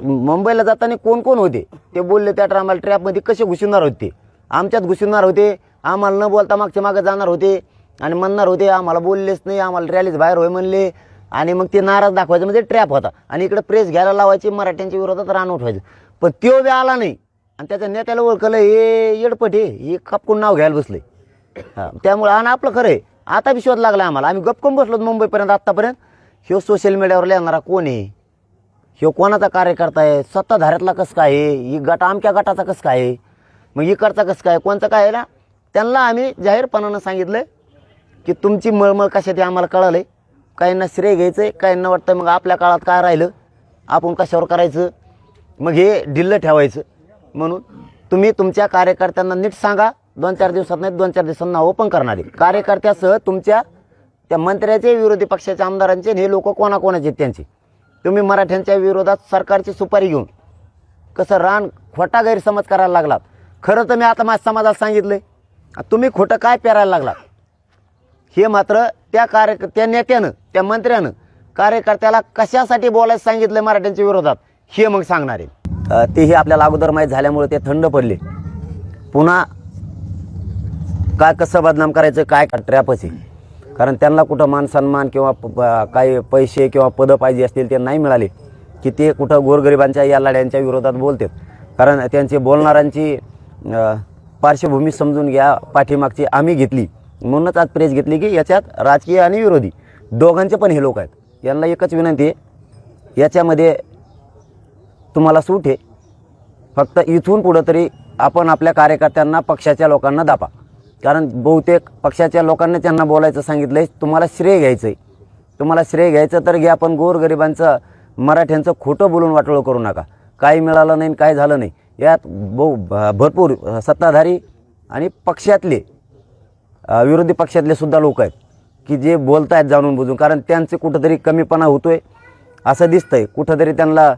मुंबईला जाताना कोण कोण होते? ते बोलले त्या आम्हाला ट्रॅपमध्ये कसे घुसणार होते? आमच्यात घुसणार होते. आम्हाला न बोलता मागच्या मागे जाणार होते. आणि म्हणणार होते आम्हाला बोललेच नाही आम्हाला रॅलीच बाहेर होय म्हणले. आणि मग ते नाराज दाखवायचं म्हणजे ट्रॅप होता. आणि इकडे प्रेस घ्यायला लावायची मराठ्यांच्या विरोधात रान उठवायचं. पण त्यो बी आला नाही. आणि त्याच्या नेत्याला ओळखलं हे येडपट हे हे खापकून नाव घ्यायला बसले. हा त्यामुळे आणि आपलं खरं आहे. आता बी शोध लागला आम्हाला. आम्ही गपकून बसलो मुंबईपर्यंत आत्तापर्यंत. ह्यो सोशल मीडियावर लिहिणारा कोण आहे? ह्यो कोणाचा कार्यकर्ता आहे? सत्ताधाऱ्यातला कसं काय आहे? ही गट आमच्या गटाचा कसं काय आहे? मग इकडचा कसं काय? कोणचं काय आहे ना? त्यांना आम्ही जाहीरपणानं सांगितलं की तुमची मळमळ कशात आहे आम्हाला कळलं आहे काहींना श्रेय घ्यायचं आहे काहींना वाटतं मग आपल्या काळात काय राहिलं? आपण कशावर करायचं? मग हे ढिल्लं ठेवायचं. म्हणून तुम्ही तुमच्या कार्यकर्त्यांना नीट सांगा. दोन चार दिवसात नाही दोन चार दिवसांना ओपन करणार आहे. कार्यकर्त्यासह तुमच्या त्या मंत्र्याचे विरोधी पक्षाच्या आमदारांचे आणि हे लोक कोणाकोणाचे आहेत त्यांचे? तुम्ही मराठ्यांच्या विरोधात सरकारची सुपारी घेऊन कसं रान खोटा गैरसमज करायला लागलात. खरं तर मी आता माझ्या समाजाला सांगितलं आहे तुम्ही खोटं काय पेरायला लागलात? हे मात्र त्या कार्य त्या नेत्यानं त्या मंत्र्यानं कार्यकर्त्याला कशासाठी बोलायचं सांगितलं मराठ्यांच्या विरोधात? हे मग सांगणार आहे. तेही आपल्याला अगोदर माहीत झाल्यामुळे ते थंड पडले. पुन्हा काय कसं बदनाम करायचं काय ट्रॅपच आहे कारण त्यांना कुठं मान सन्मान किंवा प- काही पैसे किंवा पदं पाहिजे असतील ते नाही मिळाले की ते कुठं गोरगरिबांच्या या लढ्यांच्या विरोधात बोलतात. कारण त्यांची बोलणाऱ्यांची पार्श्वभूमी समजून घ्या पाठीमागची आम्ही घेतली. म्हणूनच आज प्रेस घेतली की याच्यात राजकीय आणि विरोधी दोघांचे पण हे लोक आहेत. यांना एकच विनंती आहे याच्यामध्ये तुम्हाला सूट आहे. फक्त इथून पुढं तरी आपण आपल्या कार्यकर्त्यांना पक्षाच्या लोकांना दापा कारण बहुतेक पक्षाच्या लोकांना त्यांना बोलायचं सांगितलं आहे तुम्हाला श्रेय घ्यायचं आहे तुम्हाला श्रेय घ्यायचं तर घ्या पण गोरगरिबांचं मराठ्यांचं खोटं बोलून वाटोळं करू नका. काही मिळालं नाही आणि काही झालं नाही. यात बहु भ- भरपूर सत्ताधारी आणि पक्षातले विरोधी पक्षातले सुद्धा लोक आहेत की जे बोलत आहेत जाणून बुजून. कारण त्यांचे कुठंतरी कमीपणा होतो आहे असं दिसतं आहे कुठंतरी त्यांना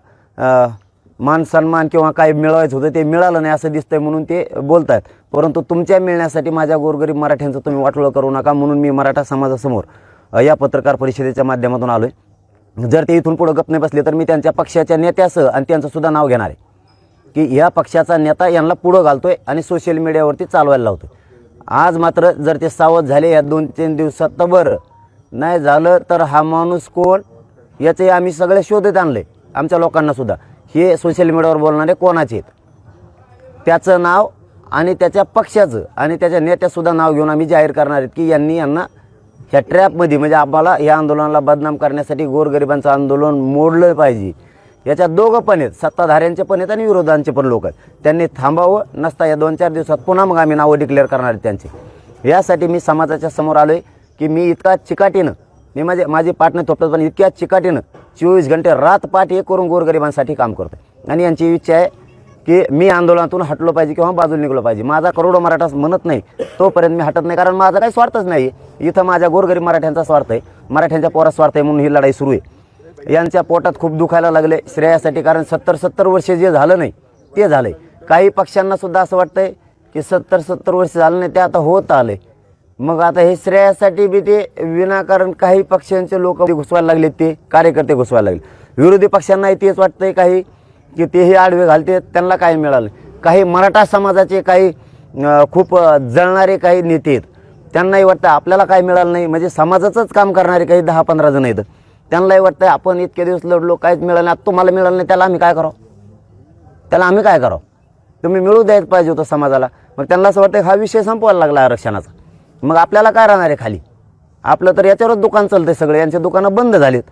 मान सन्मान किंवा काय मिळवायचं होतं ते मिळालं नाही असं दिसतंय म्हणून ते बोलत आहेत परंतु तुमच्या मिळण्यासाठी माझ्या गोरगरीब मराठ्यांचं तुम्ही वाटोळं करू नका म्हणून मी मराठा समाजासमोर या पत्रकार परिषदेच्या माध्यमातून आलो आहे जर ते इथून पुढं गप नाही बसले तर मी त्यांच्या पक्षाच्या नेत्यासह आणि त्यांचंसुद्धा नाव घेणार आहे. की या पक्षाचा नेता यांना पुढं घालतो आहे आणि सोशल मीडियावरती चालवायला लावतो आज मात्र जर ते सावध झाले या दोन तीन दिवसात तर बरं नाही झालं तर हा माणूस कोण? याचे आम्ही सगळे शोधत आणले आमच्या लोकांनासुद्धा हे सोशल मीडियावर बोलणारे कोणाचे आहेत? त्याचं नाव आणि त्याच्या पक्षाचं आणि त्याच्या नेत्यासुद्धा नाव घेऊन आम्ही जाहीर करणार आहेत की यांनी यांना ह्या ट्रॅपमध्ये म्हणजे आम्हाला या आंदोलनाला बदनाम करण्यासाठी गोरगरिबांचं आंदोलन मोडलं पाहिजे. याच्यात दोघं पण आहेत सत्ताधाऱ्यांचे पण आहेत आणि विरोधांचे पण लोक आहेत. त्यांनी थांबावं नसता या दोन चार दिवसात पुन्हा मग आम्ही नावं डिक्लेअर करणार आहेत त्यांचे. यासाठी मी समाजाच्या समोर आलो आहे की मी इतका चिकाटीनं मी माझे माझे पार्टनर थोपतात पण इतक्या चिकाटीनं चोवीस घंटे रात पाठ हे करून गोरगरिबांसाठी काम करतो आणि यांची इच्छा आहे की मी आंदोलनातून हटलो पाहिजे किंवा बाजूला निघलो पाहिजे. माझा करोडो मराठा म्हणत नाही तोपर्यंत मी हटत नाही. कारण माझा काही स्वार्थच नाही. इथं माझ्या गोरगरीब मराठ्यांचा स्वार्थ आहे. मराठ्यांच्या पोरा स्वार्थ आहे म्हणून ही लढाई सुरू आहे. यांच्या पोटात खूप दुखायला लागले श्रेयासाठी. कारण सत्तर सत्तर वर्ष जे झालं नाही ते झालं आहे काही पक्षांनासुद्धा असं असं वाटतंय की सत्तर सत्तर वर्ष झालं नाही ते आता होत आलं आहे मग आता हे श्रेयासाठी बी ते विनाकारण काही पक्षांचे लोक घुसवायला लागले ते कार्यकर्ते घुसवायला लागले. विरोधी पक्षांनाही तेच वाटतंय काही की तेही आडवे घालते त्यांना काय मिळालं? काही मराठा समाजाचे काही खूप जळणारे काही नेते आहेत त्यांनाही वाटतं आपल्याला काय मिळालं नाही म्हणजे समाजाचंच काम करणारे काही दहा पंधरा जण आहेत. त्यांनाही वाटतं आपण इतके दिवस लढलो काहीच मिळालं नाही आता तुम्हाला मिळालं नाही त्याला आम्ही काय करावं? त्याला आम्ही काय करावं? तुम्ही मिळू द्यायच पाहिजे होतं समाजाला. मग त्यांना असं वाटतं हा विषय संपवायला लागला आरक्षणाचा. मग आपल्याला काय राहणार आहे खाली? आपलं तर याच्यावरच दुकान चालतं आहे सगळे. यांचे दुकानं बंद झालीत.